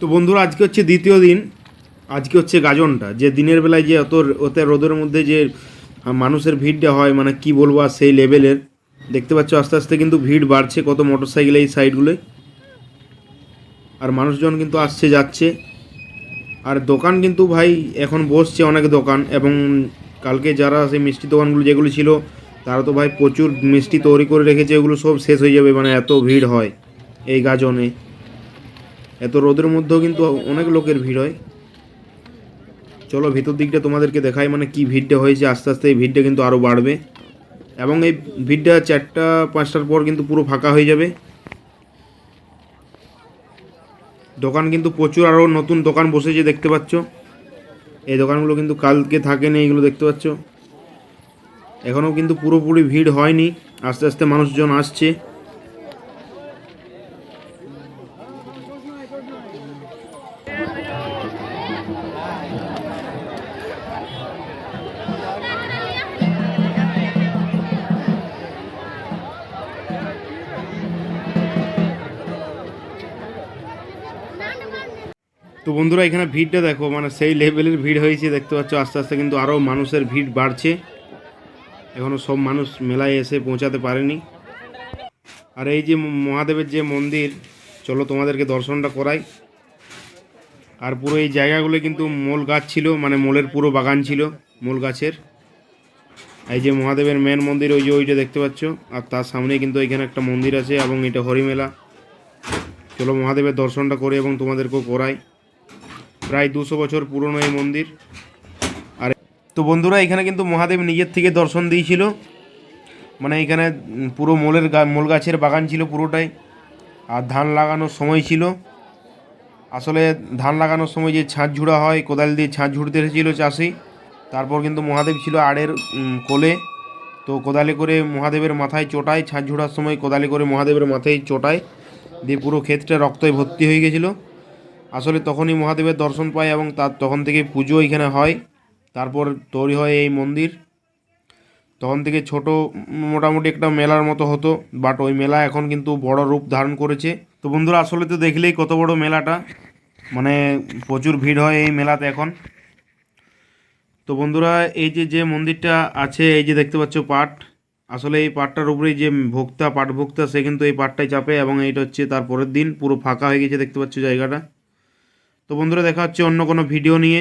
তো বন্ধুরা, আজকে হচ্ছে দ্বিতীয় দিন। আজকে হচ্ছে গাজনটা। যে দিনের বেলায় যে অত ওতে রোদের মধ্যে যে মানুষের ভিড়টা হয় মানে কি বলব আর সেই লেভেলের। দেখতে পাচ্ছ আস্তে আস্তে কিন্তু ভিড় বাড়ছে কত মোটর সাইকেল এই সাইডগুলোয় আর মানুষজন কিন্তু আসছে, যাচ্ছে। আর দোকান কিন্তু ভাই, এখন বসছে অনেক দোকান। এবং কালকে যারা সেই মিষ্টি দোকানগুলো যেগুলো ছিল, তারা তো ভাই প্রচুর মিষ্টি তৈরি করে রেখেছে ওগুলো সব শেষ হয়ে যাবে মানে এত ভিড় হয় এই গাজনে। এত রোদের মধ্যেও কিন্তু অনেক লোকের ভিড় হয়। চলো ভিতর দিকটা তোমাদেরকে দেখাই মানে কি ভিড়টা হয়েছে, আস্তে আস্তে এই ভিড়টা কিন্তু আরও বাড়বে। এবং এই ভিড়টা চারটা, পাঁচটার পর কিন্তু পুরো ফাঁকা হয়ে যাবে। দোকান কিন্তু প্রচুর আরও নতুন দোকান বসেছে, দেখতে পাচ্ছ। এই দোকানগুলো কিন্তু কালকে থাকেনি এইগুলো দেখতে পাচ্ছ। এখনও কিন্তু পুরোপুরি ভিড় হয়নি। আস্তে আস্তে মানুষজন আসছে। তো বন্ধুরা, এখানে ভিড়টা দেখো মানে সেই লেভেলের ভিড় হয়েছে, দেখতে পাচ্ছ, আস্তে আস্তে কিন্তু আরও মানুষের ভিড় বাড়ছে। এখনও সব মানুষ মেলায় এসে পৌঁছাতে পারেনি। আর এই যে মহাদেবের যে মন্দির, চলো তোমাদেরকে দর্শনটা করাই। আর পুরো এই জায়গাগুলো কিন্তু মোল গাছ ছিল মানে মোলের পুরো বাগান ছিল, মোল গাছের। এই যে মহাদেবের মেন মন্দির, ওই যে ওইটা দেখতে পাচ্ছ, আর তার সামনেই কিন্তু এখানে একটা মন্দির আছে, এবং এটা হরিমেলা। চলো মহাদেবের দর্শনটা করে এবং তোমাদেরকেও করাই। প্রায় দুশো বছর পুরনো এই মন্দির। আর তো বন্ধুরা, এখানে কিন্তু মহাদেব নিজের থেকে দর্শন দিয়েছিল। মানে এখানে পুরো মোলের মোল গাছের বাগান ছিল পুরোটাই। আর ধান লাগানোর সময় ছিল। আসলে ধান লাগানোর সময় যে ছাঁচ ঝুড়া হয়, কোদাল দিয়ে ছাঁচ ঝুড়তে এসেছিল চাষি। তারপর কিন্তু মহাদেব ছিল আড়ের কোলে। তো কোদালে করে মহাদেবের মাথায় চোটায়, ছাঁচ ঝুড়ার সময় কোদালে করে মহাদেবের মাথায় চোটায়। দিয়ে পুরো ক্ষেতটা রক্তয় ভর্তি হয়ে গেছিল। আসলে তখনই মহাদেবের দর্শন পায় এবং তার তখন থেকে পুজো এখানে হয়। তারপর তৈরি হয় এই মন্দির। তখন থেকে ছোট মোটামুটি একটা মেলার মতো হতো বাট ওই মেলা এখন কিন্তু বড় রূপ ধারণ করেছে। তো বন্ধুরা, আসলে তো দেখলেই কত বড় মেলাটা। মানে প্রচুর ভিড় হয় এই মেলাতে এখন। তো বন্ধুরা, এই যে যে মন্দিরটা আছে, এই যে দেখতে পাচ্ছ পাট। আসলে এই পাটটার উপরেই যে ভোক্তা পাট ভোক্তা সে কিন্তু এই পাটটাই চাপে এবং এইটা হচ্ছে তার পরের দিন। পুরো ফাঁকা হয়ে গেছে, দেখতে পাচ্ছ জায়গাটা। তো বন্ধুরা, দেখা হচ্ছে অন্য কোনো ভিডিও নিয়ে।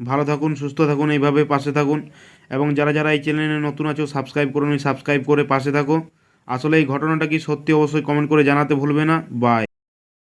ভালো থাকুন, সুস্থ থাকুন, এইভাবে পাশে থাকুন। এবং যারা যারা এই চ্যানেলে নতুন আছো সাবস্ক্রাইব করুন সাবস্ক্রাইব করে পাশে থাকো। আসলে এই ঘটনাটা কি সত্যি অবশ্যই কমেন্ট করে জানাতে ভুলবে না। বাই